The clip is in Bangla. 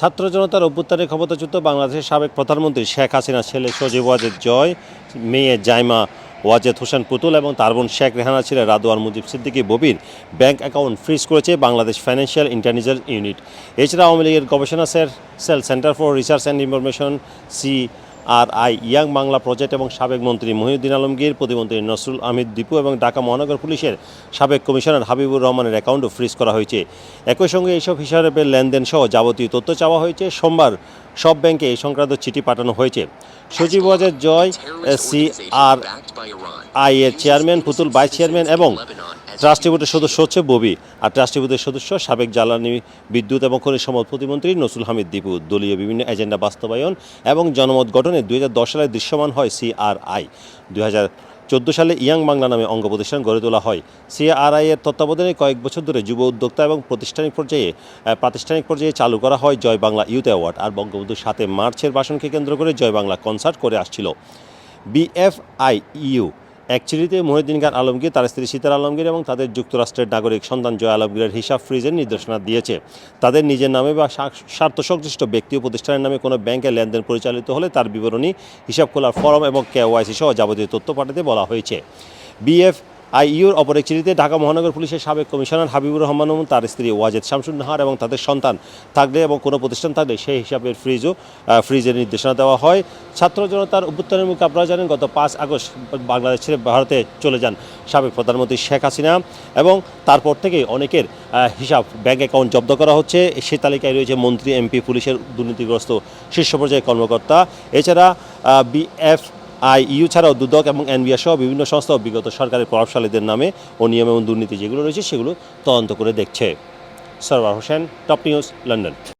ছাত্র জনতার অভ্যুত্থানে ক্ষমতাচ্যুত বাংলাদেশের সাবেক প্রধানমন্ত্রী শেখ হাসিনার ছেলে সজীব ওয়াজেদ জয়, মেয়ে জাইমা ওয়াজেদ হোসেন পুতুল এবং তার বোন শেখ রেহানা ছেলে রাদোয়ান মুজিব সিদ্দিকী ববির ব্যাংক অ্যাকাউন্ট ফ্রিজ করেছে বাংলাদেশ ফাইন্যান্সিয়াল ইন্টেলিজেন্স ইউনিট। এছাড়া আওয়ামী লীগের গবেষণা cell Centre for Research and Information, C R I Young Bangla project এবং সাবেক মন্ত্রী মহিউদ্দিন আলমগীর, প্রতিমন্ত্রী নসরুল আহমেদ দীপু এবং ঢাকা মহানগর পুলিশের সাবেক কমিশনার হাবিবুর রহমানের অ্যাকাউন্টও ফ্রিজ করা হয়েছে। একই সঙ্গে এইসব হিসাবের লেনদেন সহ যাবতীয় তথ্য চাওয়া হয়েছে। সোমবার সব ব্যাংকে এই সংক্রান্ত চিঠি পাঠানো হয়েছে। সচিব জয় সি আর আই এর চেয়ারম্যান পুতুল ভাইস চেয়ারম্যান এবং ট্রাস্টি বোর্ডের সদস্য হচ্ছে ববি আর ট্রাস্টি বোর্ডের সদস্য সাবেক জ্বালানি, বিদ্যুৎ এবং খনিজ সম্পদ প্রতিমন্ত্রী নসুল হামিদ দীপু। দলীয় বিভিন্ন এজেন্ডা বাস্তবায়ন এবং জনমত গঠনে দুই হাজার দশ সালে দৃশ্যমান হয় সিআরআই। দুই চোদ্দ সালে ইয়াং বাংলা নামে অঙ্গ প্রতিষ্ঠান গড়ে তোলা হয়। সিআরআই এর তত্ত্বাবধানে কয়েক বছর ধরে যুব উদ্যোক্তা এবং প্রতিষ্ঠানিক পর্যায়ে প্রাতিষ্ঠানিক পর্যায়ে চালু করা হয় জয় বাংলা ইউথ অ্যাওয়ার্ড আর বঙ্গবন্ধুর সাথে মার্চের ভাষণকে কেন্দ্র করে জয় বাংলা কনসার্ট করে আসছিল। বিএফআইইউ চিঠিতে মহিউদ্দিন খান আলমগীর, তার স্ত্রী সীতার আলমগীর এবং তাদের যুক্তরাষ্ট্রের নাগরিক সন্তান জয় আলমগীরের হিসাব ফ্রিজের নির্দেশনা দিয়েছে। তাদের নিজের নামে বা স্বা- স্বার্থ সংশ্লিষ্ট ব্যক্তি ও প্রতিষ্ঠানের নামে কোনো ব্যাংকের লেনদেন পরিচালিত হলে তার বিবরণী হিসাব খোলার ফর্ম এবং কেওয়াইসি সহ যাবতীয় তথ্য পাঠাতে বলা হয়েছে। বিএফ আইইউর অপর এক চিঠিতে ঢাকা মহানগর পুলিশের সাবেক কমিশনার হাবিবুর রহমান এবং তার স্ত্রী ওয়াজেদ শামসুন নাহার এবং তাদের সন্তান থাকলে এবং কোনো প্রতিষ্ঠান থাকলে সেই হিসাবের ফ্রিজও ফ্রিজের নির্দেশনা দেওয়া হয়। ছাত্র জনতার অভ্যুত্থানের মুখে আপনারা জানেন, গত পাঁচ আগস্ট বাংলাদেশ ছেড়ে ভারতে চলে যান সাবেক প্রধানমন্ত্রী শেখ হাসিনা এবং তারপর থেকে অনেকের হিসাব ব্যাংক অ্যাকাউন্ট জব্দ করা হচ্ছে। সে তালিকায় রয়েছে মন্ত্রী, এমপি, পুলিশের দুর্নীতিগ্রস্ত শীর্ষ পর্যায়ের কর্মকর্তা। এছাড়া বিএফ আই ইউ ছাড়াও দুদক এবং এনবিআর সহ বিভিন্ন সংস্থা বিগত সরকারের প্রভাবশালীদের নামে ও নিয়ম এবং দুর্নীতি যেগুলো রয়েছে সেগুলো তদন্ত করে দেখছে। Sarwar Hossain, top news, London.